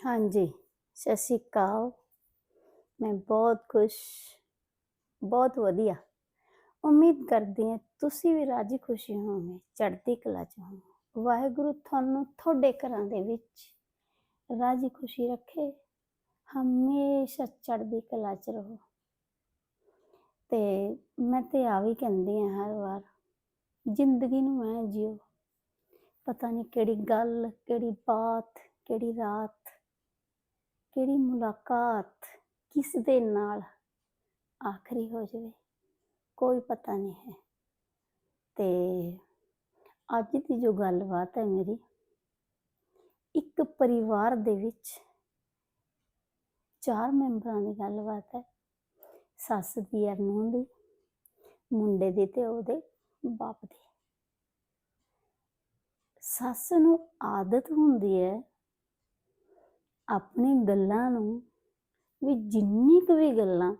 ਹਾਂਜੀ, ਸਤਿ ਸ਼੍ਰੀ ਅਕਾਲ। ਮੈਂ ਬਹੁਤ ਖੁਸ਼, ਬਹੁਤ ਵਧੀਆ। ਉਮੀਦ ਕਰਦੀ ਹਾਂ ਤੁਸੀਂ ਵੀ ਰਾਜੀ ਖੁਸ਼ੀ ਹੋਵੋਗੇ, ਚੜ੍ਹਦੀ ਕਲਾ 'ਚ ਹੋਵੋਗੇ। ਵਾਹਿਗੁਰੂ ਤੁਹਾਨੂੰ ਤੁਹਾਡੇ ਘਰਾਂ ਦੇ ਵਿੱਚ ਰਾਜੀ ਖੁਸ਼ੀ ਰੱਖੇ, ਹਮੇਸ਼ਾ ਚੜ੍ਹਦੀ ਕਲਾ 'ਚ ਰਹੋ। ਤੇ ਮੈਂ ਤੇ ਆ ਵੀ ਕਹਿੰਦੀ ਹਾਂ ਹਰ ਵਾਰ, ਜ਼ਿੰਦਗੀ ਨੂੰ ਮੈਂ ਜਿਓ, ਪਤਾ ਨਹੀਂ ਕਿਹੜੀ ਗੱਲ, ਕਿਹੜੀ ਬਾਤ, ਕਿਹੜੀ ਰਾਤ, ਕਿਹੜੀ ਮੁਲਾਕਾਤ ਕਿਸ ਦੇ ਨਾਲ ਆਖਰੀ ਹੋ ਜਾਵੇ, ਕੋਈ ਪਤਾ ਨਹੀਂ ਹੈ। ਤੇ ਅੱਜ ਦੀ ਜੋ ਗੱਲਬਾਤ ਹੈ ਮੇਰੀ, ਇੱਕ ਪਰਿਵਾਰ ਦੇ ਵਿੱਚ ਚਾਰ ਮੈਂਬਰਾਂ ਦੀ ਗੱਲਬਾਤ ਹੈ। ਸੱਸ ਦੀ ਔਰ ਨੂੰਹ ਦੀ, ਮੁੰਡੇ ਦੀ ਤੇ ਉਹਦੇ ਬਾਪ ਦੀ। ਸੱਸ ਨੂੰ ਆਦਤ ਹੁੰਦੀ ਹੈ ਆਪਣੀ ਗੱਲਾਂ ਨੂੰ ਵੀ ਜਿੰਨੀ ਕੁ ਵੀ ਗੱਲਾਂ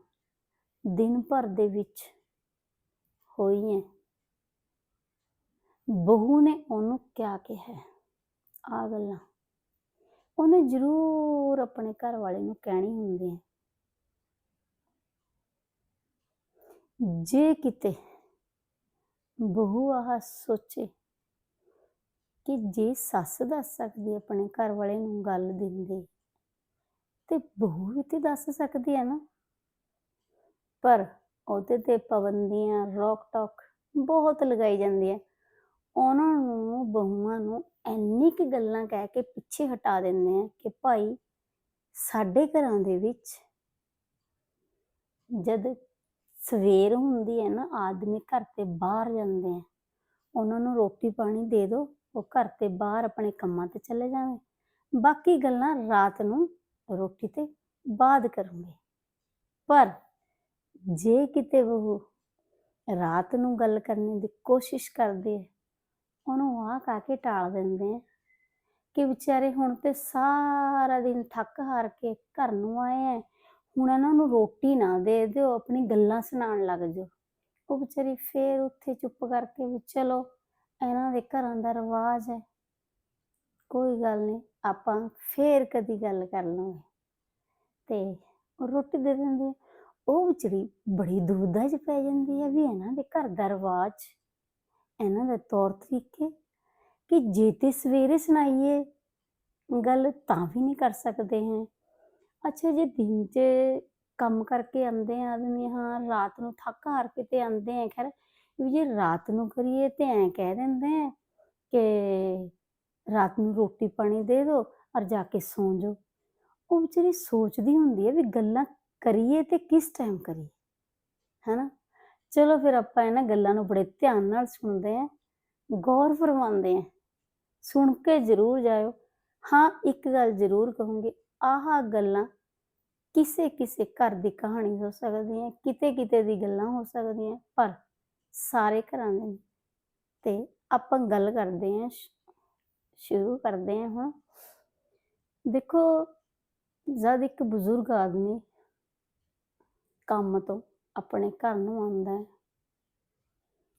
ਦਿਨ ਭਰ ਦੇ ਵਿੱਚ ਹੋਈਆਂ। ਬਹੂ ਨੇ ਉਹਨੂੰ ਕਿਆ ਕਿਹਾ? ਆ ਗੱਲਾਂ। ਉਹਨੇ ਜ਼ਰੂਰ ਆਪਣੇ ਘਰ ਵਾਲੇ ਨੂੰ ਕਹਿਣੀ ਹੁੰਦੀ ਹੈ। ਜੇ ਕਿਤੇ ਬਹੂ ਆਹ ਸੋਚੇ ਕਿ ਜੇ ਸੱਸ ਦੱਸ ਸਕਦੀ ਆਪਣੇ ਘਰ ਵਾਲੇ ਨੂੰ ਗੱਲ ਦਿੰਦੀ ਤੇ ਬਹੂ ਵੀ ਤੇ ਦੱਸ ਸਕਦੀ ਹੈ ਨਾ। ਪਰ ਉਹਦੇ ਤੇ ਪਾਬੰਦੀਆਂ ਰੋਕ ਟੋਕ ਬਹੁਤ ਲਗਾਈ ਜਾਂਦੀ ਹੈ ਉਹਨਾਂ ਨੂੰ, ਬਹੂਆਂ ਨੂੰ ਇੰਨੀ ਕੁ ਗੱਲਾਂ ਕਹਿ ਕੇ ਪਿੱਛੇ ਹਟਾ ਦਿੰਦੇ ਆ ਕਿ ਭਾਈ ਸਾਡੇ ਘਰਾਂ ਦੇ ਵਿੱਚ ਜਦ ਸਵੇਰ ਹੁੰਦੀ ਹੈ ਨਾ, ਆਦਮੀ ਘਰ ਤੇ ਬਾਹਰ ਜਾਂਦੇ ਆ। ਉਹਨਾਂ ਨੂੰ ਰੋਟੀ ਪਾਣੀ ਦੇ ਦਿਓ ਉਹ ਘਰ ਤੇ ਬਾਹਰ ਆਪਣੇ ਕੰਮਾਂ ਤੇ ਚਲੇ ਜਾਵੇ। ਬਾਕੀ ਗੱਲਾਂ ਰਾਤ ਨੂੰ ਰੋਟੀ ਤੇ ਬਾਅਦ ਕਰੂੰਗੇ। ਪਰ ਜੇ ਕਿਤੇ ਉਹ ਰਾਤ ਨੂੰ ਗੱਲ ਕਰਨ ਦੀ ਕੋਸ਼ਿਸ਼ ਕਰਦੇ ਹੈ ਉਹਨੂੰ ਆ ਕਾ ਕੇ ਟਾਲ ਦਿੰਦੇ ਆ ਕਿ ਵਿਚਾਰੇ ਹੁਣ ਤੇ ਸਾਰਾ ਦਿਨ ਥੱਕ ਹਾਰ ਕੇ ਘਰ ਨੂੰ ਆਏ ਐ ਹੁਣ ਇਹਨਾਂ ਨੂੰ ਰੋਟੀ ਨਾ ਦੇ ਦਿਓ, ਆਪਣੀ ਗੱਲਾਂ ਸੁਣਾਉਣ ਲੱਗ ਜਾਓ। ਉਹ ਵਿਚਾਰੀ ਫੇਰ ਉੱਥੇ ਚੁੱਪ ਕਰਕੇ ਵੀ ਚਲੋ, ਇਹਨਾਂ ਦੇ ਘਰਾਂ ਦਾ ਰਿਵਾਜ ਹੈ। ਕੋਈ ਗੱਲ ਨਹੀਂ। ਆਪਾਂ ਫੇਰ ਕਦੀ ਗੱਲ ਕਰ ਲਾਂਗੇ ਤੇ ਉਹ ਰੋਟੀ ਦੇ ਦਿੰਦੇ, ਉਹ ਵਿਚਾਰੀ ਬੜੀ ਦੁਬਦਾ 'ਚ ਪੈ ਜਾਂਦੀ ਹੈ ਵੀ ਇਹਨਾਂ ਦੇ ਘਰ ਦਾ ਰਿਵਾਜ, ਇਹਨਾਂ ਦੇ ਤੌਰ ਤਰੀਕੇ, ਕਿ ਜੇ ਤੇ ਸਵੇਰੇ ਸੁਣਾਈਏ, ਗੱਲ ਤਾਂ ਵੀ ਨਹੀਂ ਕਰ ਸਕਦੇ ਹੈ। ਅੱਛਾ, ਜੇ ਦਿਨ 'ਚ ਕੰਮ ਕਰਕੇ ਆਉਂਦੇ ਆ ਆਦਮੀ, ਹਾਂ, ਰਾਤ ਨੂੰ ਥੱਕ ਹਾਰ ਕੇ ਤੇ ਆਉਂਦੇ ਆ, ਖੈਰ, ਵੀ ਜੇ ਰਾਤ ਨੂੰ ਕਰੀਏ ਤੇ ਐਂ ਕਹਿ ਦਿੰਦੇ ਆ ਕਿ ਰਾਤ ਨੂੰ ਰੋਟੀ ਪਾਣੀ ਦੇ ਦਿਓ ਔਰ ਜਾ ਕੇ ਸੌਂ ਜਾਓ। ਉਹ ਵਿਚਾਰੀ ਸੋਚਦੀ ਹੁੰਦੀ ਹੈ ਵੀ ਗੱਲਾਂ ਕਰੀਏ ਤੇ ਕਿਸ ਟਾਈਮ ਕਰੀਏ, ਹੈਨਾ? ਚਲੋ ਫਿਰ ਆਪਾਂ ਇਹਨਾਂ ਗੱਲਾਂ ਨੂੰ ਬੜੇ ਧਿਆਨ ਨਾਲ ਸੁਣਦੇ ਆਂ ਗੌਰ ਫਰਮਾਉਂਦੇ ਆਂ ਸੁਣ ਕੇ ਜ਼ਰੂਰ ਜਾਇਓ। ਹਾਂ, ਇੱਕ ਗੱਲ ਜ਼ਰੂਰ ਕਹੂੰਗੀ, ਆਹ ਗੱਲਾਂ ਕਿਸੇ ਕਿਸੇ ਘਰ ਦੀ ਕਹਾਣੀ ਹੋ ਸਕਦੀ ਹੈ ਕਿਤੇ ਕਿਤੇ ਦੀ ਗੱਲਾਂ ਹੋ ਸਕਦੀਆਂ, ਪਰ ਸਾਰੇ ਘਰਾਂ ਦੇ ਤੇ ਆਪਾਂ ਗੱਲ ਕਰਦੇ ਆਂ ਸ਼ੁਰੂ ਕਰਦੇ ਹਾਂ ਹੁਣ। ਦੇਖੋ, ਜਦ ਇੱਕ ਬਜ਼ੁਰਗ ਆਦਮੀ ਕੰਮ ਤੋਂ ਆਪਣੇ ਘਰ ਨੂੰ ਆਉਂਦਾ ਹੈ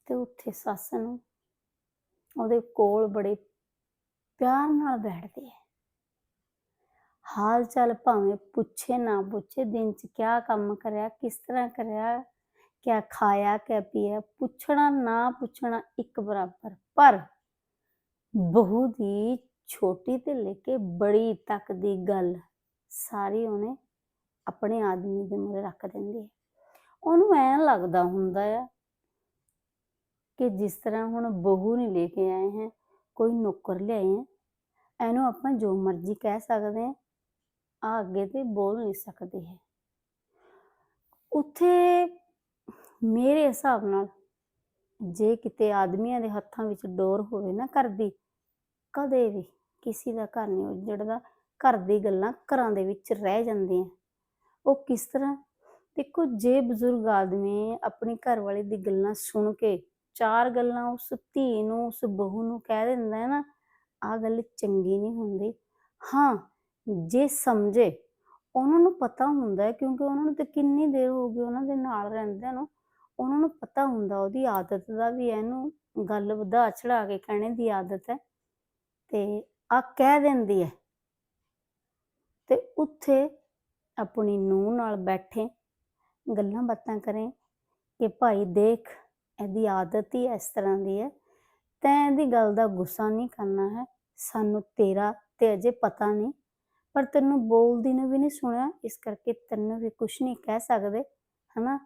ਤੇ ਉੱਥੇ ਸੱਸ ਨੂੰ ਉਹਦੇ ਕੋਲ ਬੜੇ ਪਿਆਰ ਨਾਲ ਬੈਠਦੇ ਹੈ। ਹਾਲ ਚਾਲ ਭਾਵੇਂ ਪੁੱਛੇ ਨਾ ਪੁੱਛੇ, ਦਿਨ 'ਚ ਕਿਆ ਕੰਮ ਕਰਿਆ, ਕਿਸ ਤਰ੍ਹਾਂ ਕਰਿਆ, ਕਿਆ ਖਾਇਆ, ਕਿਆ ਪੀਆ, ਪੁੱਛਣਾ ਨਾ ਪੁੱਛਣਾ ਇੱਕ ਬਰਾਬਰ। ਪਰ ਬਹੂ ਦੀ ਛੋਟੀ ਤੇ ਲੈ ਕੇ ਬੜੀ ਤੱਕ ਦੀ ਗੱਲ ਸਾਰੀ ਉਹਨੇ ਆਪਣੇ ਆਦਮੀ ਦੇ ਮੂਹਰੇ ਰੱਖ ਦਿੰਦੀ ਹੈ ਉਹਨੂੰ ਐਂ ਲੱਗਦਾ ਹੁੰਦਾ ਆ ਕਿ ਜਿਸ ਤਰ੍ਹਾਂ ਹੁਣ ਬਹੂ ਨਹੀਂ ਲੈ ਕੇ ਆਏ ਹੈ, ਕੋਈ ਨੌਕਰ ਲਿਆਏ ਹੈ, ਇਹਨੂੰ ਆਪਾਂ ਜੋ ਮਰਜ਼ੀ ਕਹਿ ਸਕਦੇ ਹਾਂ ਆ ਅੱਗੇ ਤੇ ਬੋਲ ਨਹੀਂ ਸਕਦੇ ਹੈ। ਉੱਥੇ ਮੇਰੇ ਹਿਸਾਬ ਨਾਲ ਜੇ ਕਿਤੇ ਆਦਮੀਆਂ ਦੇ ਹੱਥਾਂ ਵਿੱਚ ਡੋਰ ਹੋਵੇ ਨਾ ਕਰਦੀ ਕਦੇ ਵੀ ਕਿਸੇ ਦਾ ਘਰ ਨਹੀਂ ਉਜੜਦਾ ਘਰ ਦੀ ਗੱਲਾਂ ਘਰਾਂ ਦੇ ਵਿੱਚ ਰਹਿ ਜਾਂਦੀਆਂ। ਉਹ ਕਿਸ ਤਰ੍ਹਾਂ? ਦੇਖੋ, ਜੇ ਬਜ਼ੁਰਗ ਆਦਮੀ ਆਪਣੀ ਘਰ ਵਾਲੇ ਦੀ ਗੱਲਾਂ ਸੁਣ ਕੇ ਚਾਰ ਗੱਲਾਂ ਉਸ ਧੀ ਨੂੰ, ਉਸ ਬਹੂ ਨੂੰ ਕਹਿ ਦਿੰਦਾ ਹੈ ਨਾ ਆ ਗੱਲ ਚੰਗੀ ਨਹੀਂ ਹੁੰਦੀ। ਹਾਂ, ਜੇ ਸਮਝੇ, ਉਹਨਾਂ ਨੂੰ ਪਤਾ ਹੁੰਦਾ ਕਿਉਂਕਿ ਉਹਨਾਂ ਨੂੰ ਤੇ ਕਿੰਨੀ ਦੇਰ ਹੋ ਗਈ ਉਹਨਾਂ ਦੇ ਨਾਲ ਰਹਿੰਦਿਆਂ ਨੂੰ ਉਹਨਾਂ ਨੂੰ ਪਤਾ ਹੁੰਦਾ, ਉਹਦੀ ਆਦਤ ਦਾ ਵੀ ਇਹਨੂੰ ਗੱਲ ਵਧਾ ਚੜਾ ਕੇ ਕਹਿਣੇ ਦੀ ਆਦਤ ਹੈ ਤੇ ਆ ਕਹਿ ਦਿੰਦੀ ਹੈ। ਤੇ ਉੱਥੇ ਆਪਣੀ ਨੂੰਹ ਨਾਲ ਬੈਠੇ, ਗੱਲਾਂ ਬਾਤਾਂ ਕਰੇ ਕਿ ਭਾਈ ਦੇਖ, ਇਹਦੀ ਆਦਤ ਹੀ ਇਸ ਤਰ੍ਹਾਂ ਦੀ ਹੈ, ਤੈਂ ਇਹਦੀ ਗੱਲ ਦਾ ਗੁੱਸਾ ਨਹੀਂ ਕਰਨਾ ਹੈ, ਸਾਨੂੰ ਤੇਰਾ ਤੇ ਅਜੇ ਪਤਾ ਨਹੀਂ, ਪਰ ਤੈਨੂੰ ਬੋਲਦੀ ਨੂੰ ਵੀ ਨਹੀਂ ਸੁਣਿਆ, ਇਸ ਕਰਕੇ ਤੈਨੂੰ ਵੀ ਕੁਝ ਨਹੀਂ ਕਹਿ ਸਕਦੇ, ਹਨਾ?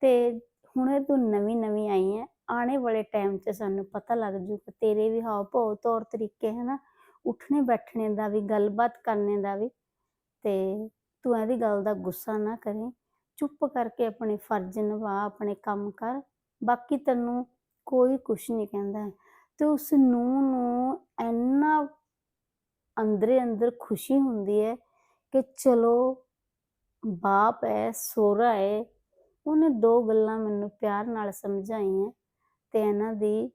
ਤੇ ਹੁਣੇ ਤੂੰ ਨਵੀਂ ਨਵੀਂ ਆਈ ਹੈ ਆਉਣੇ ਵਾਲੇ ਟਾਈਮ 'ਚ ਸਾਨੂੰ ਪਤਾ ਲੱਗ ਜੂ ਕਿ ਤੇਰੇ ਵੀ ਹਾਵ ਭਾਵ ਤੌਰ ਤਰੀਕੇ ਹਨਾ, ਉੱਠਣੇ ਬੈਠਣੇ ਦਾ ਵੀ, ਗੱਲਬਾਤ ਕਰਨੇ ਦਾ ਵੀ, ਤੇ ਤੂੰ ਇਹਦੀ ਗੱਲ ਦਾ ਗੁੱਸਾ ਨਾ ਕਰੇ। ਚੁੱਪ ਕਰਕੇ ਆਪਣੇ ਫਰਜ਼ ਨਿਭਾ, ਆਪਣੇ ਕੰਮ ਕਰ, ਬਾਕੀ ਤੈਨੂੰ ਕੋਈ ਕੁਛ ਨਹੀਂ ਕਹਿੰਦਾ ਤੇ ਉਸ ਨੂੰਹ ਨੂੰ ਇੰਨਾ ਅੰਦਰੇ ਅੰਦਰ ਖੁਸ਼ੀ ਹੁੰਦੀ ਹੈ ਕਿ ਚਲੋ, ਬਾਪ ਹੈ, ਸੋਹਰਾ ਹੈ ਉਹਨੇ ਦੋ ਗੱਲਾਂ ਮੈਨੂੰ ਪਿਆਰ ਨਾਲ ਸਮਝਾਈਆਂ ਤੇ ਇਹਨਾਂ ਦੀ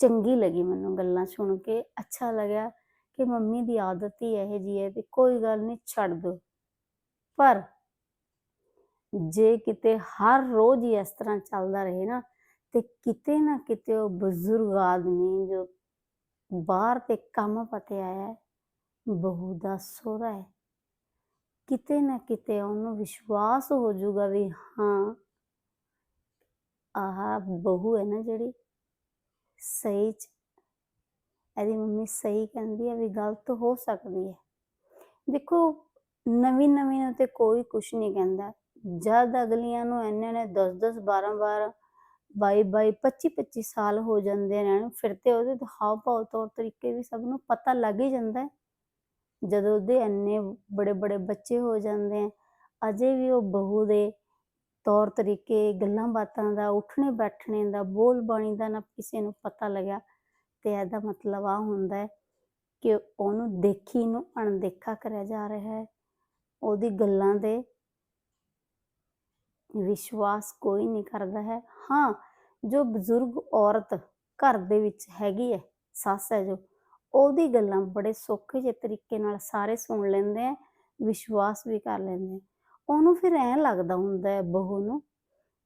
ਚੰਗੀ ਲੱਗੀ ਮੈਨੂੰ ਗੱਲਾਂ ਸੁਣ ਕੇ। ਅੱਛਾ ਲੱਗਿਆ ਕਿ ਮੰਮੀ ਦੀ ਆਦਤ ਹੀ ਇਹੋ ਜਿਹੀ ਹੈ ਤੇ ਕੋਈ ਗੱਲ ਨਹੀਂ, ਛੱਡ ਦੋ ਪਰ ਜੇ ਕਿਤੇ ਹਰ ਰੋਜ਼ ਹੀ ਇਸ ਤਰ੍ਹਾਂ ਚੱਲਦਾ ਰਹੇ ਨਾ, ਤੇ ਕਿਤੇ ਨਾ ਕਿਤੇ ਉਹ ਬਜ਼ੁਰਗ ਆਦਮੀ ਜੋ ਬਾਹਰ ਤੇ ਕੰਮ ਪਤੇ ਆਇਆ ਬਹੂ ਦਾ ਸੋਹਰਾ ਹੈ। ਕਿਤੇ ਨਾ ਕਿਤੇ ਉਹਨੂੰ ਵਿਸ਼ਵਾਸ ਹੋ ਜਾਊਗਾ ਵੀ ਹਾਂ ਆਹ ਬਹੂ ਹੈ ਨਾ ਜਿਹੜੀ ਸਹੀ ਚ ਇਹਦੀ ਮੰਮੀ ਸਹੀ ਕਹਿੰਦੀ ਹੈ ਵੀ ਗਲਤ ਹੋ ਸਕਦੀ ਹੈ। ਦੇਖੋ ਨਵੀਂ ਨਵੀਂ ਨੂੰ ਤੇ ਕੋਈ ਕੁਛ ਨਹੀਂ ਕਹਿੰਦਾ। ਜਦ ਅਗਲੀਆਂ ਨੂੰ ਇਹਨਾਂ ਨੇ 10 10 12 12 ਬਾਈ ਬਾਈ 25 25 ਸਾਲ ਹੋ ਜਾਂਦੇ ਨੇ ਨਾ, ਫਿਰ ਤੇ ਉਹਦੇ ਹਾਵ ਭਾਵ ਤੌਰ ਤਰੀਕੇ ਵੀ ਸਭ ਨੂੰ ਪਤਾ ਲੱਗ ਹੀ ਜਾਂਦਾ ਹੈ। ਜਦੋਂ ਉਹਦੇ ਇੰਨੇ ਬੜੇ ਬੜੇ ਬੱਚੇ ਹੋ ਜਾਂਦੇ ਆ, ਅਜੇ ਵੀ ਉਹ ਬਹੂ ਦੇ ਤੌਰ ਤਰੀਕੇ, ਗੱਲਾਂ ਬਾਤਾਂ ਦਾ, ਉੱਠਣੇ, ਬੈਠਣੇ ਦਾ, ਬੋਲ ਬਾਣੀ ਦਾ ਨਾ ਕਿਸੇ ਨੂੰ ਪਤਾ ਲੱਗਿਆ, ਤੇ ਇਹਦਾ ਮਤਲਬ ਆ ਹੁੰਦਾ ਹੈ ਕਿ ਉਹਨੂੰ ਦੇਖੀ ਨੂੰ ਅਣਦੇਖਾ ਕਰਿਆ ਜਾ ਰਿਹਾ ਹੈ। ਉਹਦੀ ਗੱਲਾਂ ਦੇ ਵਿਸ਼ਵਾਸ ਕੋਈ ਨਹੀਂ ਕਰਦਾ ਹੈ। ਹਾਂ, ਜੋ ਬਜ਼ੁਰਗ ਔਰਤ ਘਰ ਦੇ ਵਿੱਚ ਹੈਗੀ ਹੈ, ਸੱਸ ਹੈ ਜੋ ਉਹਦੀ ਗੱਲਾਂ ਬੜੇ ਸੌਖੇ ਜਿਹੇ ਤਰੀਕੇ ਨਾਲ ਸਾਰੇ ਸੁਣ ਲੈਂਦੇ ਆ, ਵਿਸ਼ਵਾਸ ਵੀ ਕਰ ਲੈਂਦੇ ਆ। ਉਹਨੂੰ ਫਿਰ ਐਂ ਲੱਗਦਾ ਹੁੰਦਾ ਹੈ ਬਹੂ ਨੂੰ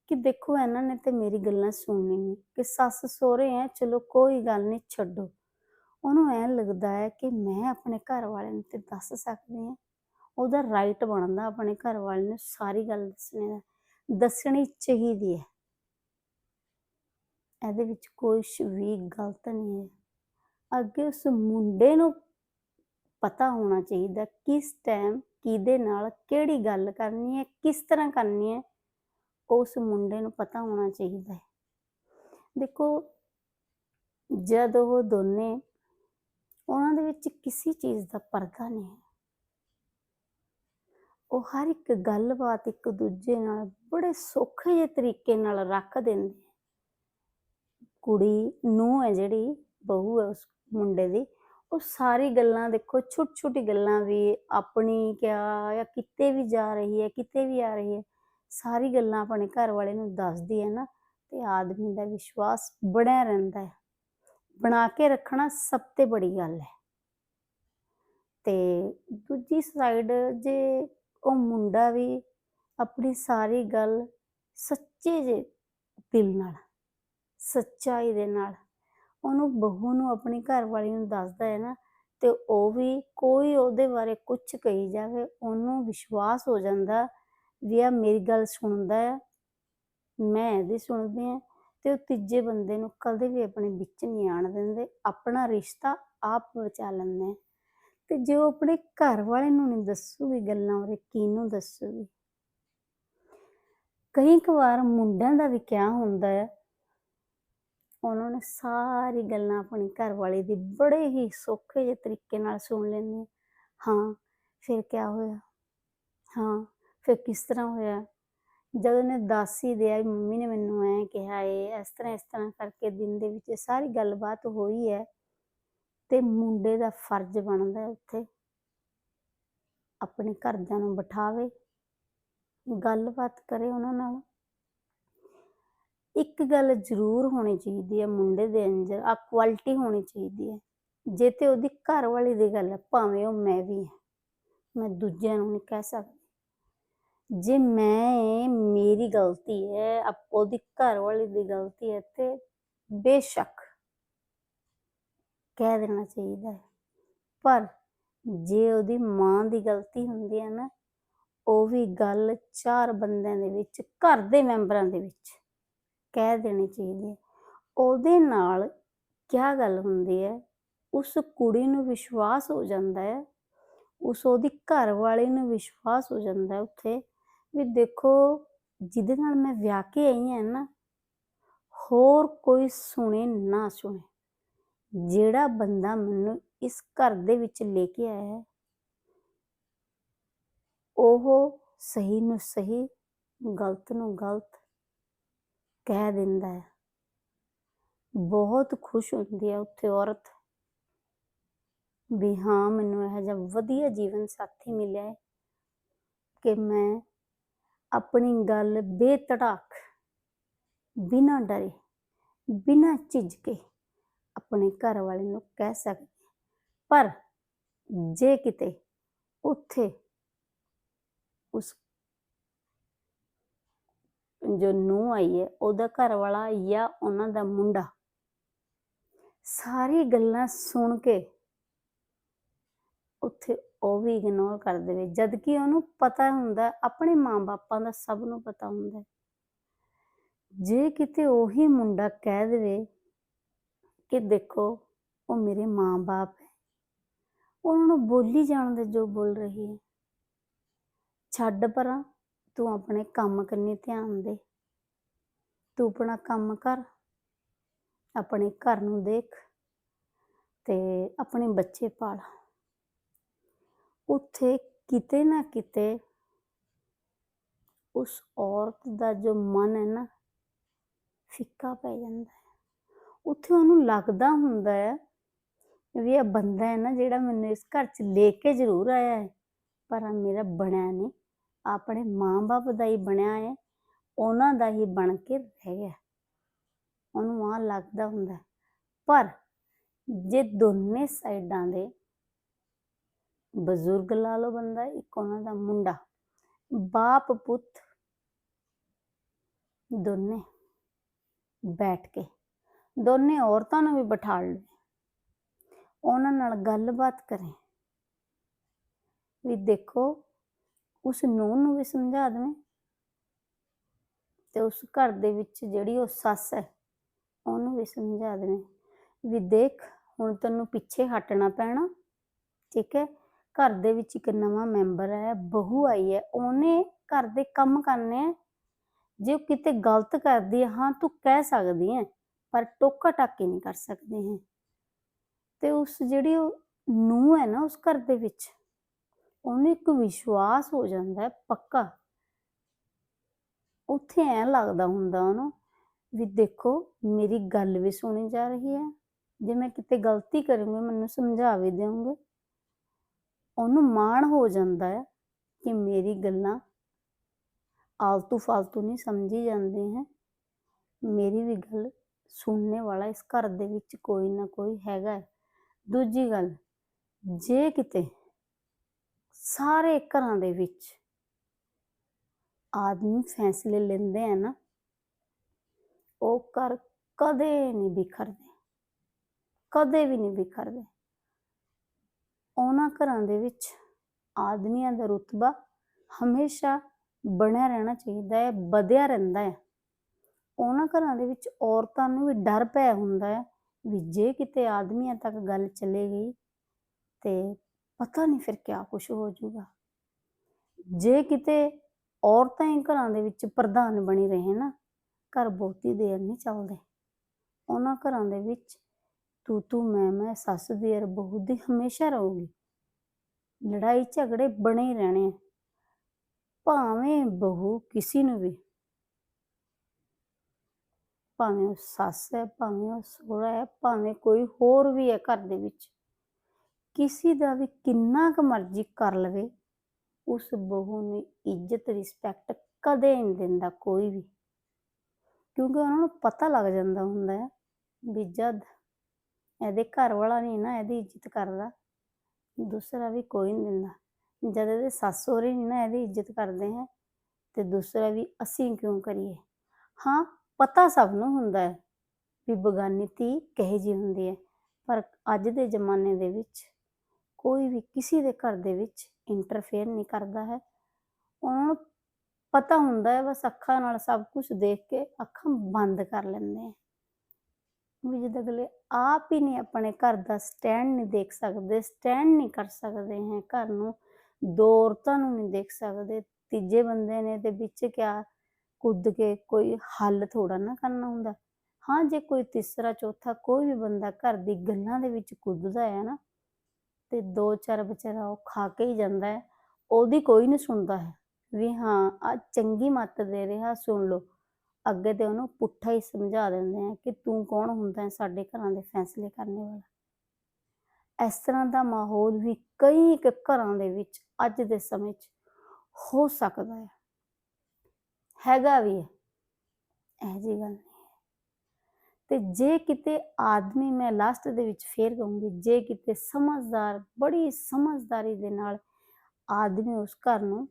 ਕਿ ਦੇਖੋ ਇਹਨਾਂ ਨੇ ਤੇ ਮੇਰੀ ਗੱਲਾਂ ਸੁਣਨੀ ਨਹੀਂ ਕਿ ਸੱਸ ਸਹੁਰੇ ਐ, ਚਲੋ ਕੋਈ ਗੱਲ ਨਹੀਂ, ਛੱਡੋ। ਉਹਨੂੰ ਐਂ ਲੱਗਦਾ ਹੈ ਕਿ ਮੈਂ ਆਪਣੇ ਘਰ ਵਾਲੇ ਨੂੰ ਤੇ ਦੱਸ ਸਕਦੀ ਹਾਂ। ਉਹਦਾ ਰਾਈਟ ਬਣਦਾ ਆਪਣੇ ਘਰ ਵਾਲੇ ਨੂੰ ਸਾਰੀ ਗੱਲ ਦੱਸਣੇ ਦਾ, ਦੱਸਣੀ ਚਾਹੀਦੀ ਹੈ। ਇਹਦੇ ਵਿੱਚ ਕੁਝ ਵੀ ਗਲਤ ਨਹੀਂ ਹੈ। ਅੱਗੇ ਉਸ ਮੁੰਡੇ ਨੂੰ ਪਤਾ ਹੋਣਾ ਚਾਹੀਦਾ ਕਿਸ ਟਾਈਮ ਕਿਹਦੇ ਨਾਲ ਕਿਹੜੀ ਗੱਲ ਕਰਨੀ ਹੈ, ਕਿਸ ਤਰ੍ਹਾਂ ਕਰਨੀ ਹੈ, ਉਸ ਮੁੰਡੇ ਨੂੰ ਪਤਾ ਹੋਣਾ ਚਾਹੀਦਾ ਹੈ। ਦੇਖੋ, ਜਦ ਉਹ ਦੋਨੇ ਉਹਨਾਂ ਦੇ ਵਿੱਚ ਕਿਸੇ ਚੀਜ਼ ਦਾ ਪਰਦਾ ਨਹੀਂ ਹੈ। ਉਹ ਹਰ ਇੱਕ ਗੱਲਬਾਤ ਇੱਕ ਦੂਜੇ ਨਾਲ ਬੜੇ ਸੌਖੇ ਜਿਹੇ ਤਰੀਕੇ ਨਾਲ ਰੱਖ ਦਿੰਦੇ ਕੁੜੀ ਨੂੰ ਹੈ ਜਿਹੜੀ ਬਹੂ ਹੈ ਉਸ ਮੁੰਡੇ ਦੀ, ਉਹ ਸਾਰੀ ਗੱਲਾਂ ਦੇਖੋ ਛੋਟੀ ਛੋਟੀ ਗੱਲਾਂ ਵੀ, ਆਪਣੀ ਕਿਆ ਜਾਂ ਕਿਤੇ ਵੀ ਜਾ ਰਹੀ ਹੈ, ਕਿਤੇ ਵੀ ਆ ਰਹੀ ਹੈ, ਸਾਰੀ ਗੱਲਾਂ ਆਪਣੇ ਘਰ ਵਾਲੇ ਨੂੰ ਦੱਸਦੀ ਹੈ ਨਾ, ਤੇ ਆਦਮੀ ਦਾ ਵਿਸ਼ਵਾਸ ਬਣਿਆ ਰਹਿੰਦਾ ਹੈ। ਬਣਾ ਕੇ ਰੱਖਣਾ ਸਭ ਤੋਂ ਬੜੀ ਗੱਲ ਹੈ। ਤੇ ਦੂਜੀ ਸਾਈਡ ਜੇ ਉਹ ਮੁੰਡਾ ਵੀ ਆਪਣੀ ਸਾਰੀ ਗੱਲ ਸੱਚੇ ਜੇ ਦਿਲ ਨਾਲ, ਸੱਚਾਈ ਦੇ ਨਾਲ ਉਹਨੂੰ ਬਹੂ ਨੂੰ ਆਪਣੀ ਘਰ ਵਾਲੀ ਨੂੰ ਦੱਸਦਾ ਹੈ ਨਾ, ਤੇ ਉਹ ਵੀ ਕੋਈ ਉਹਦੇ ਬਾਰੇ ਕੁਝ ਕਹੀ ਜਾਵੇ, ਉਹਨੂੰ ਵਿਸ਼ਵਾਸ ਹੋ ਜਾਂਦਾ ਵੀ ਆ ਮੇਰੀ ਗੱਲ ਸੁਣਦਾ ਹੈ ਮੈਂ ਇਹਦੀ ਸੁਣਦੀ ਹਾਂ, ਤੇ ਉਹ ਤੀਜੇ ਬੰਦੇ ਨੂੰ ਕਦੇ ਵੀ ਆਪਣੇ ਵਿੱਚ ਨਹੀਂ ਆਣ ਦਿੰਦੇ, ਆਪਣਾ ਰਿਸ਼ਤਾ ਆਪ ਬਚਾ ਲੈਂਦੇ ਆ। ਤੇ ਜੇ ਉਹ ਆਪਣੇ ਘਰ ਵਾਲੇ ਨੂੰ ਨਹੀਂ ਦੱਸੂਗੀ ਗੱਲਾਂ ਉਹਦੇ ਕਿਹਨੂੰ ਦੱਸੂਗੀ? ਕਈ ਕੁ ਵਾਰ ਮੁੰਡਿਆਂ ਦਾ ਵੀ ਕਿਆ ਹੁੰਦਾ ਹੈ ਉਹਨਾਂ ਨੇ ਸਾਰੀ ਗੱਲਾਂ ਆਪਣੀ ਘਰ ਵਾਲੇ ਦੀ ਬੜੇ ਹੀ ਸੌਖੇ ਜਿਹੇ ਤਰੀਕੇ ਨਾਲ ਸੁਣ ਲੈਣੀ ਹਾਂ। ਫਿਰ ਕਿਆ ਹੋਇਆ? ਹਾਂ, ਫਿਰ ਕਿਸ ਤਰ੍ਹਾਂ ਹੋਇਆ? ਜਦ ਉਹਨੇ ਦੱਸ ਹੀ ਦਿਆ ਵੀ ਮੰਮੀ ਨੇ ਮੈਨੂੰ ਐ ਕਿਹਾ ਏ, ਇਸ ਤਰ੍ਹਾਂ ਇਸ ਤਰ੍ਹਾਂ ਕਰਕੇ ਦਿਨ ਦੇ ਵਿੱਚ ਇਹ ਸਾਰੀ ਗੱਲਬਾਤ ਹੋਈ ਹੈ ਤੇ ਮੁੰਡੇ ਦਾ ਫਰਜ਼ ਬਣਦਾ ਉੱਥੇ। ਆਪਣੇ ਘਰਦਿਆਂ ਨੂੰ ਬਿਠਾਵੇ, ਗੱਲਬਾਤ ਕਰੇ ਉਹਨਾਂ ਨਾਲ। ਇੱਕ ਗੱਲ ਜ਼ਰੂਰ ਹੋਣੀ ਚਾਹੀਦੀ ਹੈ ਮੁੰਡੇ ਦੇ ਅੰਦਰ ਆ ਕੁਆਲਿਟੀ ਹੋਣੀ ਚਾਹੀਦੀ ਹੈ। ਜੇ ਤੇ ਉਹਦੀ ਘਰ ਵਾਲੀ ਦੀ ਗੱਲ ਹੈ, ਭਾਵੇਂ ਉਹ ਮੈਂ ਵੀ ਹਾਂ, ਮੈਂ ਦੂਜਿਆਂ ਨੂੰ ਨਹੀਂ ਕਹਿ ਸਕਦੀ। ਜੇ ਮੈਂ ਮੇਰੀ ਗਲਤੀ ਹੈ ਅਪ- ਉਹਦੀ ਘਰ ਵਾਲੀ ਦੀ ਗਲਤੀ ਹੈ ਤੇ ਬੇਸ਼ੱਕ ਕਹਿ ਦੇਣਾ ਚਾਹੀਦਾ ਹੈ। ਪਰ ਜੇ ਉਹਦੀ ਮਾਂ ਦੀ ਗਲਤੀ ਹੁੰਦੀ ਹੈ ਨਾ, ਉਹ ਵੀ ਗੱਲ ਚਾਰ ਬੰਦਿਆਂ ਦੇ ਵਿੱਚ, ਘਰ ਦੇ ਮੈਂਬਰਾਂ ਦੇ ਵਿੱਚ ਕਹਿ ਦੇਣੀ ਚਾਹੀਦੀ ਹੈ। ਉਹਦੇ ਨਾਲ ਕਿਆ ਗੱਲ ਹੁੰਦੀ ਹੈ? ਉਸ ਕੁੜੀ ਨੂੰ ਵਿਸ਼ਵਾਸ ਹੋ ਜਾਂਦਾ ਹੈ। ਉਸ ਉਹਦੀ ਘਰ ਵਾਲੇ ਨੂੰ ਵਿਸ਼ਵਾਸ ਹੋ ਜਾਂਦਾ ਉੱਥੇ ਵੀ ਦੇਖੋ ਜਿਹਦੇ ਨਾਲ ਮੈਂ ਵਿਆਹ ਕੇ ਆਈ ਹਾਂ ਨਾ, ਹੋਰ ਕੋਈ ਸੁਣੇ ਨਾ ਸੁਣੇ। ਜਿਹੜਾ ਬੰਦਾ ਮੈਨੂੰ ਇਸ ਘਰ ਦੇ ਵਿੱਚ ਲੈ ਕੇ ਆਇਆ ਹੈ, ਉਹ ਸਹੀ ਨੂੰ ਸਹੀ, ਗਲਤ ਨੂੰ ਗਲਤ ਕਹਿ ਦਿੰਦਾ ਹੈ। ਬਹੁਤ ਖੁਸ਼ ਹੁੰਦੀ ਹੈ ਉੱਥੇ ਔਰਤ ਵੀ ਹਾਂ, ਮੈਨੂੰ ਇਹੋ ਜਿਹਾ ਵਧੀਆ ਜੀਵਨ ਸਾਥੀ ਮਿਲਿਆ ਹੈ ਕਿ ਮੈਂ ਆਪਣੀ ਗੱਲ ਬੇਤੜਾਕ, ਬਿਨਾਂ ਡਰੇ, ਬਿਨਾਂ ਝਿਜਕੇ ਆਪਣੇ ਘਰ ਵਾਲੇ ਨੂੰ ਕਹਿ ਸਕਦੀ ਪਰ ਜੇ ਕਿਤੇ ਉੱਥੇ ਉਸ ਜੋ ਨੂੰ ਆਈ ਹੈ, ਉਹਦਾ ਘਰ ਵਾਲਾ ਜਾਂ ਉਹਨਾਂ ਦਾ ਮੁੰਡਾ। ਸਾਰੀ ਗੱਲਾਂ ਸੁਣ ਕੇ ਉੱਥੇ ਉਹ ਵੀ ਇਗਨੋਰ ਕਰ ਦੇਵੇ। ਜਦ ਕਿ ਉਹਨੂੰ ਪਤਾ ਹੁੰਦਾ, ਆਪਣੇ ਮਾਂ-ਬਾਪਾਂ ਦਾ ਸਭ ਨੂੰ ਪਤਾ ਹੁੰਦਾ ਜੇ ਕਿਤੇ ਉਹੀ ਮੁੰਡਾ ਕਹਿ ਦੇਵੇ ਕਿ ਦੇਖੋ, ਉਹ ਮੇਰੇ ਮਾਂ-ਬਾਪ ਹੈ। ਉਹਨਾਂ ਨੂੰ ਬੋਲੀ ਜਾਣ ਦੇ ਜੋ ਬੋਲ ਰਹੀ ਹੈ। ਛੱਡ ਪਰਾਂ। ਤੂੰ ਆਪਣੇ ਕੰਮ ਕੰਨੀ ਧਿਆਨ ਦੇ। ਤੂੰ ਆਪਣਾ ਕੰਮ ਕਰ, ਆਪਣੇ ਘਰ ਨੂੰ ਦੇਖ ਤੇ ਆਪਣੇ ਬੱਚੇ ਪਾਲ। ਉੱਥੇ ਕਿਤੇ ਨਾ ਕਿਤੇ ਉਸ ਔਰਤ ਦਾ ਜੋ ਮਨ ਹੈ ਨਾ, ਫਿੱਕਾ ਪੈ ਜਾਂਦਾ ਹੈ। ਉੱਥੇ ਉਹਨੂੰ ਲੱਗਦਾ ਹੁੰਦਾ ਹੈ ਵੀ ਇਹ ਬੰਦਾ ਹੈ ਨਾ ਜਿਹੜਾ ਮੈਨੂੰ ਇਸ ਘਰ 'ਚ ਲੈ ਕੇ ਜ਼ਰੂਰ ਆਇਆ ਹੈ, ਪਰ ਆ ਮੇਰਾ ਬਣਿਆ ਨਹੀਂ। ਆਪਣੇ ਮਾਂ-ਬਾਪ ਦਾ ਹੀ ਬਣਿਆ ਹੈ, ਉਹਨਾਂ ਦਾ ਹੀ ਬਣ ਕੇ ਰਹਿ ਗਿਆ। ਉਹਨੂੰ ਆ ਲੱਗਦਾ ਹੁੰਦਾ ਪਰ ਜੇ ਦੋਨੇ ਸਾਈਡਾਂ ਦੇ ਬਜ਼ੁਰਗ ਲਾ ਲਓ ਬੰਦਾ, ਇੱਕ ਉਹਨਾਂ ਦਾ ਮੁੰਡਾ, ਬਾਪ ਪੁੱਤ ਦੋਨੇ ਬੈਠ ਕੇ, ਦੋਨੇ ਔਰਤਾਂ ਨੂੰ ਵੀ ਬਿਠਾ ਲਵੇ, ਉਹਨਾਂ ਨਾਲ ਗੱਲਬਾਤ ਕਰੇ, ਵੀ ਦੇਖੋ ਉਸ ਨੂੰਹ ਨੂੰ ਵੀ ਸਮਝਾ ਦੇਵੇ। ਤੇ ਉਸ ਘਰ ਦੇ ਵਿੱਚ ਜਿਹੜੀ ਉਹ ਸੱਸ ਹੈ, ਉਹਨੂੰ ਵੀ ਸਮਝਾ ਦੇਵੇ ਵੀ ਦੇਖ, ਹੁਣ ਤੈਨੂੰ ਪਿੱਛੇ ਹਟਣਾ ਪੈਣਾ, ਠੀਕ ਹੈ? ਘਰ ਦੇ ਵਿੱਚ ਇੱਕ ਨਵਾਂ ਮੈਂਬਰ ਹੈ ਬਹੂ ਆਈ ਹੈ, ਉਹਨੇ ਘਰ ਦੇ ਕੰਮ ਕਰਨੇ ਹੈ ਜੇ ਉਹ ਕਿਤੇ ਗਲਤ ਕਰਦੀ ਹੈ, ਹਾਂ, ਤੂੰ ਕਹਿ ਸਕਦੀ ਹੈ, ਪਰ ਟੋਕਾ ਟਾਕੀ ਨਹੀਂ ਕਰ ਸਕਦੇ ਹੈ। ਤੇ ਉਸ ਜਿਹੜੀ ਉਹ ਨੂੰਹ ਹੈ ਨਾ, ਉਸ ਘਰ ਦੇ ਵਿੱਚ ਉਹਨੂੰ ਇੱਕ ਵਿਸ਼ਵਾਸ ਹੋ ਜਾਂਦਾ ਹੈ, ਪੱਕਾ। ਉੱਥੇ ਐ ਲੱਗਦਾ ਹੁੰਦਾ ਉਹਨੂੰ ਵੀ ਦੇਖੋ, ਮੇਰੀ ਗੱਲ ਵੀ ਸੁਣੀ ਜਾ ਰਹੀ ਹੈ। ਜੇ ਮੈਂ ਕਿਤੇ ਗਲਤੀ ਕਰੂੰਗੀ, ਮੈਨੂੰ ਸਮਝਾ ਵੀ ਦੇਵੋਗੇ ਉਹਨੂੰ ਮਾਣ ਹੋ ਜਾਂਦਾ ਹੈ ਕਿ ਮੇਰੀ ਗੱਲਾਂ ਆਲਤੂ ਫਾਲਤੂ ਨਹੀਂ ਸਮਝੀ ਜਾਂਦੀ ਹੈ। ਮੇਰੀ ਵੀ ਗੱਲ ਸੁਣਨੇ ਵਾਲਾ ਇਸ ਘਰ ਦੇ ਵਿੱਚ ਕੋਈ ਨਾ ਕੋਈ ਹੈਗਾ ਹੈ। ਦੂਜੀ ਗੱਲ, ਜੇ ਕਿਤੇ ਸਾਰੇ ਘਰਾਂ ਦੇ ਵਿੱਚ ਆਦਮੀ ਫੈਸਲੇ ਲੈਂਦੇ ਆ ਨਾ, ਉਹ ਘਰ ਕਦੇ ਨਹੀਂ ਵਿਖਰਦੇ, ਕਦੇ ਵੀ ਨਹੀਂ ਬਿਖਰਦੇ ਉਹਨਾਂ ਘਰਾਂ ਦੇ ਵਿੱਚ ਆਦਮੀਆਂ ਦਾ ਰੁਤਬਾ ਹਮੇਸ਼ਾ ਬਣਿਆ ਰਹਿਣਾ ਚਾਹੀਦਾ ਹੈ, ਵਧਿਆ ਰਹਿੰਦਾ ਹੈ। ਉਹਨਾਂ ਘਰਾਂ ਦੇ ਵਿੱਚ ਔਰਤਾਂ ਨੂੰ ਵੀ ਡਰ ਪਿਆ ਹੁੰਦਾ ਹੈ ਵੀ ਜੇ ਕਿਤੇ ਆਦਮੀਆਂ ਤੱਕ ਗੱਲ ਚਲੇ ਗਈ ਤੇ ਪਤਾ ਨਹੀਂ ਫਿਰ ਕਿਆ ਕੁਝ ਹੋ ਜਾਊਗਾ। ਜੇ ਕਿਤੇ ਔਰਤਾਂ ਹੀ ਘਰਾਂ ਦੇ ਵਿੱਚ ਪ੍ਰਧਾਨ ਬਣੀ ਰਹੇ ਨਾ, ਘਰ ਬਹੁਤੀ ਦੇਰ ਨਹੀਂ ਚੱਲਦੇ। ਉਹਨਾਂ ਘਰਾਂ ਦੇ ਵਿੱਚ ਤੂੰ ਤੂੰ ਮੈਂ ਮੈਂ ਸੱਸ ਦੇਰ ਬਹੂ ਦੀ ਹਮੇਸ਼ਾ ਰਹੂਗੀ। ਲੜਾਈ ਝਗੜੇ ਬਣੇ ਹੀ ਰਹਿਣੇ ਆ। ਭਾਵੇਂ ਬਹੂ ਕਿਸੇ ਨੂੰ ਵੀ, ਭਾਵੇਂ ਉਹ ਸੱਸ ਹੈ, ਭਾਵੇਂ ਉਹ ਸੋਹਰਾ ਹੈ, ਭਾਵੇਂ ਕੋਈ ਹੋਰ ਵੀ ਹੈ ਘਰ ਦੇ ਵਿੱਚ। ਕਿਸੇ ਦਾ ਵੀ ਕਿੰਨਾ ਕੁ ਮਰਜ਼ੀ ਕਰ ਲਵੇ, ਉਸ ਬਹੂ ਨੂੰ ਇੱਜ਼ਤ ਰਿਸਪੈਕਟ ਕਦੇ ਨਹੀਂ ਦਿੰਦਾ ਕੋਈ ਵੀ। ਕਿਉਂਕਿ ਉਹਨਾਂ ਨੂੰ ਪਤਾ ਲੱਗ ਜਾਂਦਾ ਹੁੰਦਾ ਹੈ ਵੀ ਜਦ ਇਹਦੇ ਘਰ ਵਾਲਾ ਨਹੀਂ ਨਾ ਇਹਦੀ ਇੱਜ਼ਤ ਕਰਦਾ, ਦੂਸਰਾ ਵੀ ਕੋਈ ਨਹੀਂ ਦਿੰਦਾ। ਜਦ ਇਹਦੇ ਸੱਸ ਸਹੁਰੇ ਨਹੀਂ ਨਾ ਇਹਦੀ ਇੱਜ਼ਤ ਕਰਦੇ ਹੈ, ਤੇ ਦੂਸਰਾ ਵੀ ਅਸੀਂ ਕਿਉਂ ਕਰੀਏ? ਹਾਂ, ਪਤਾ ਸਭ ਨੂੰ ਹੁੰਦਾ ਹੈ ਵੀ ਬਗਾਨੀ ਧੀ ਕਹੇ ਜੀ ਹੁੰਦੀ ਹੈ, ਪਰ ਅੱਜ ਦੇ ਜ਼ਮਾਨੇ ਦੇ ਵਿੱਚ ਕੋਈ ਵੀ ਕਿਸੇ ਦੇ ਘਰ ਦੇ ਵਿੱਚ ਇੰਟਰਫੇਅਰ ਨਹੀਂ ਕਰਦਾ ਹੈ। ਉਹਨਾਂ ਨੂੰ ਪਤਾ ਹੁੰਦਾ ਹੈ, ਬਸ ਅੱਖਾਂ ਨਾਲ ਸਭ ਕੁਝ ਦੇਖ ਕੇ ਅੱਖਾਂ ਬੰਦ ਕਰ ਲੈਂਦੇ ਆ ਵੀ ਜਦ ਅਗਲੇ ਆਪ ਹੀ ਨਹੀਂ ਆਪਣੇ ਘਰ ਦਾ ਸਟੈਂਡ ਨਹੀਂ ਦੇਖ ਸਕਦੇ ਸਟੈਂਡ ਨਹੀਂ ਕਰ ਸਕਦੇ ਹੈ, ਘਰ ਨੂੰ ਦੋ ਔਰਤਾਂ ਨੂੰ ਨਹੀਂ ਦੇਖ ਸਕਦੇ, ਤੀਜੇ ਬੰਦੇ ਨੇ ਤੇ ਵਿੱਚ ਕਿਆ ਕੁੱਦ ਕੇ ਕੋਈ ਹੱਲ ਥੋੜਾ ਨਾ ਕਰਨਾ ਹੁੰਦਾ। ਹਾਂ, ਜੇ ਕੋਈ ਤੀਸਰਾ, ਚੌਥਾ ਕੋਈ ਵੀ ਬੰਦਾ ਘਰ ਦੀ ਗੱਲਾਂ ਦੇ ਵਿੱਚ ਕੁੱਦਦਾ ਹੈ ਨਾ ਤੇ ਦੋ ਚਾਰ ਵਿਚਾਰਾ ਉਹ ਖਾ ਕੇ ਹੀ ਜਾਂਦਾ ਹੈ। ਉਹਦੀ ਕੋਈ ਨਹੀਂ ਸੁਣਦਾ ਹੈ। ਵੀ ਹਾਂ ਆ ਚੰਗੀ ਮੱਤ ਦੇ ਰਿਹਾ, ਸੁਣ ਲਓ। ਅੱਗੇ ਤੇ ਉਹਨੂੰ ਪੁੱਠਾ ਹੀ ਸਮਝਾ ਦਿੰਦੇ ਆ ਕਿ ਤੂੰ ਕੌਣ ਹੁੰਦਾ ਹੈ ਸਾਡੇ ਘਰਾਂ ਦੇ ਫੈਸਲੇ ਕਰਨ ਵਾਲਾ। ਇਸ ਤਰ੍ਹਾਂ ਦਾ ਮਾਹੌਲ ਵੀ ਕਈ ਘਰਾਂ ਦੇ ਵਿੱਚ ਅੱਜ ਦੇ ਸਮੇਂ 'ਚ ਹੋ ਸਕਦਾ ਹੈ। ਹੈਗਾ ਵੀ ਹੈ। ਇਹ ਜੀ ਗੱਲ ਤੇ ਜੇ ਕਿਤੇ ਆਦਮੀ ਮੈਂ ਲਾਸਟ ਦੇ ਵਿੱਚ ਫੇਰ ਕਹੂੰਗੀ, ਜੇ ਕਿਤੇ ਸਮਝਦਾਰ, ਬੜੀ ਸਮਝਦਾਰੀ ਦੇ ਨਾਲ ਆਦਮੀ ਉਸ ਘਰ ਨੂੰ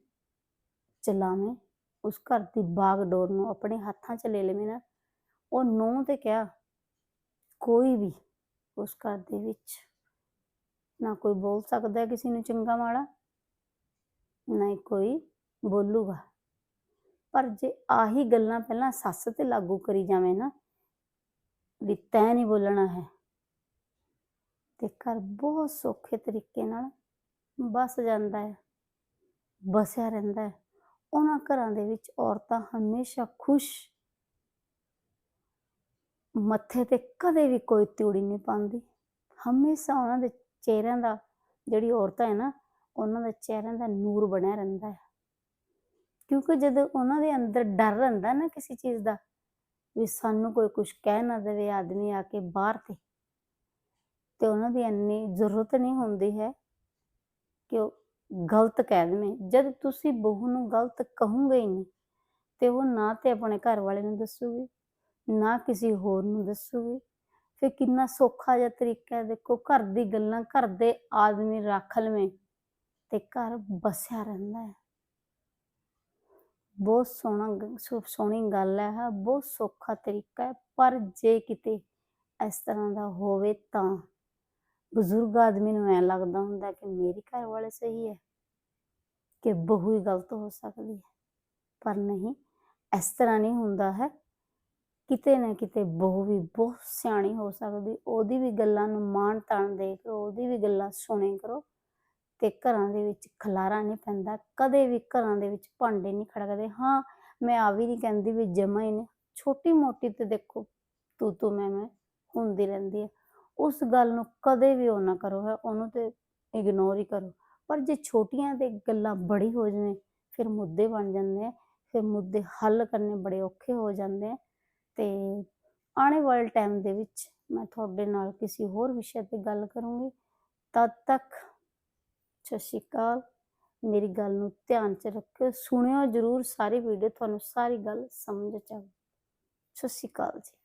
ਚਲਾਵੇ, ਉਸ ਘਰ ਦੀ ਬਾਗਡੋਰ ਨੂੰ ਆਪਣੇ ਹੱਥਾਂ 'ਚ ਲੈ ਲਵੇ ਨਾ, ਉਹ ਨੂੰ ਤੇ ਕਿਹਾ ਕੋਈ ਵੀ ਉਸ ਘਰ ਦੇ ਵਿੱਚ ਨਾ ਕੋਈ ਬੋਲ ਸਕਦਾ ਕਿਸੇ ਨੂੰ ਚੰਗਾ ਮਾੜਾ, ਨਾ ਹੀ ਕੋਈ ਬੋਲੂਗਾ। ਪਰ ਜੇ ਆਹੀ ਗੱਲਾਂ ਪਹਿਲਾਂ ਸੱਸ ਤੇ ਲਾਗੂ ਕਰੀ ਜਾਵੇਂ ਨਾ ਵੀ ਤੈਂ ਨਹੀਂ ਬੋਲਣਾ ਹੈ। ਤੇ ਘਰ ਬਹੁਤ ਸੌਖੇ ਤਰੀਕੇ ਨਾਲ ਬਸ ਜਾਂਦਾ ਹੈ, ਬਸਿਆ ਰਹਿੰਦਾ ਹੈ। ਉਹਨਾਂ ਘਰਾਂ ਦੇ ਵਿੱਚ ਔਰਤਾਂ ਹਮੇਸ਼ਾ ਖੁਸ਼, ਮੱਥੇ ਤੇ ਕਦੇ ਵੀ ਕੋਈ ਤਿਉੜੀ ਨਹੀਂ ਪਾਉਂਦੀ। ਹਮੇਸ਼ਾ ਉਹਨਾਂ ਦੇ ਚਿਹਰਿਆਂ ਦਾ, ਜਿਹੜੀ ਔਰਤਾਂ ਹੈ ਨਾ, ਉਹਨਾਂ ਦੇ ਚਿਹਰਿਆਂ ਦਾ ਨੂਰ ਬਣਿਆ ਰਹਿੰਦਾ ਹੈ। ਕਿਉਂਕਿ ਜਦੋਂ ਉਹਨਾਂ ਦੇ ਅੰਦਰ ਡਰ ਰਹਿੰਦਾ ਨਾ ਕਿਸੇ ਚੀਜ਼ ਦਾ ਵੀ ਸਾਨੂੰ ਕੋਈ ਕੁਝ ਕਹਿ ਨਾ ਦੇਵੇ ਆਦਮੀ ਆ ਕੇ ਬਾਹਰ ਤੇ। ਤੇ ਉਹਨਾਂ ਦੀ ਇੰਨੀ ਜ਼ਰੂਰਤ ਨਹੀਂ ਹੁੰਦੀ ਹੈ ਕਿ ਉਹ ਗਲਤ ਕਹਿ ਦੇਵੇ। ਜਦ ਤੁਸੀਂ ਬਹੂ ਨੂੰ ਗਲਤ ਕਹੋਗੇ ਹੀ ਨਹੀਂ, ਤੇ ਉਹ ਨਾ ਤੇ ਆਪਣੇ ਘਰ ਵਾਲੇ ਨੂੰ ਦੱਸੂਗੀ, ਨਾ ਕਿਸੇ ਹੋਰ ਨੂੰ ਦੱਸੂਗੀ। ਫਿਰ ਕਿੰਨਾ ਸੌਖਾ ਜਿਹਾ ਤਰੀਕਾ ਹੈ, ਦੇਖੋ ਘਰ ਦੀ ਗੱਲਾਂ ਘਰ ਦੇ ਆਦਮੀ ਰੱਖ ਲਵੇਂ ਤੇ ਘਰ ਬਸਿਆ ਰਹਿੰਦਾ ਹੈ। ਬਹੁਤ ਸੋਹਣਾ ਗ- ਸੋਹਣੀ ਗੱਲ ਹੈ ਬਹੁਤ ਸੌਖਾ ਤਰੀਕਾ ਹੈ, ਪਰ ਜੇ ਕਿਤੇ ਇਸ ਤਰ੍ਹਾਂ ਦਾ ਹੋਵੇ ਤਾਂ ਬਜ਼ੁਰਗ ਆਦਮੀ ਨੂੰ ਐ ਲੱਗਦਾ ਹੁੰਦਾ ਕਿ ਮੇਰੀ ਘਰ ਵਾਲੇ ਸਹੀ ਹੈ, ਕਿ ਬਹੂ ਹੀ ਗਲਤ ਹੋ ਸਕਦੀ ਹੈ। ਪਰ ਨਹੀਂ, ਇਸ ਤਰ੍ਹਾਂ ਨਹੀਂ ਹੁੰਦਾ ਹੈ, ਕਿਤੇ ਨਾ ਕਿਤੇ ਬਹੂ ਵੀ ਬਹੁਤ ਸਿਆਣੀ ਹੋ ਸਕਦੀ, ਉਹਦੀ ਵੀ ਗੱਲਾਂ ਨੂੰ ਮਾਣ ਤਾਣ ਦੇ ਕੇ ਉਹਦੀ ਵੀ ਗੱਲਾਂ ਸੁਣੇ ਕਰੋ ਤੇ ਘਰਾਂ ਦੇ ਵਿੱਚ ਖਲਾਰਾ ਨਹੀਂ ਪੈਂਦਾ, ਕਦੇ ਵੀ ਘਰਾਂ ਦੇ ਵਿੱਚ ਭਾਂਡੇ ਨਹੀਂ ਖੜਕਦੇ। ਹਾਂ, ਮੈਂ ਆ ਵੀ ਨਹੀਂ ਕਹਿੰਦੀ ਵੀ ਜਮਾ ਹੀ ਨੇ ਛੋਟੀ ਮੋਟੀ ਤੇ ਦੇਖੋ, ਤੂੰ ਤੂੰ ਮੈਂ ਮੈਂ ਹੁੰਦੀ ਰਹਿੰਦੀ ਹੈ ਉਸ ਗੱਲ ਨੂੰ ਕਦੇ ਵੀ ਉਹ ਨਾ ਕਰੋ, ਹੈ, ਉਹਨੂੰ ਤੇ ਇਗਨੋਰ ਹੀ ਕਰੋ। ਪਰ ਜੇ ਛੋਟੀਆਂ ਤੇ ਗੱਲਾਂ ਬੜੀ ਹੋ ਜਾਵੇ ਫਿਰ ਮੁੱਦੇ ਬਣ ਜਾਂਦੇ ਆ, ਫਿਰ ਮੁੱਦੇ ਹੱਲ ਕਰਨੇ ਬੜੇ ਔਖੇ ਹੋ ਜਾਂਦੇ ਆ। ਤੇ ਆਉਣੇ ਵਾਲੇ ਟਾਈਮ ਦੇ ਵਿੱਚ ਮੈਂ ਤੁਹਾਡੇ ਨਾਲ ਕਿਸੇ ਹੋਰ ਵਿਸ਼ੇ ਤੇ ਗੱਲ ਕਰੂੰਗੀ। ਤਦ ਤੱਕ ਸਤਿ ਸ਼੍ਰੀ ਅਕਾਲ। ਮੇਰੀ ਗੱਲ ਨੂੰ ਧਿਆਨ ਚ ਰੱਖਿਓ ਸੁਣਿਓ ਜਰੂਰ ਸਾਰੀ ਵੀਡੀਓ ਤੁਹਾਨੂੰ ਸਾਰੀ ਗੱਲ ਸਮਝ ਚ ਆਵੇ ਸਤਿ ਸ਼੍ਰੀ ਅਕਾਲ ਜੀ।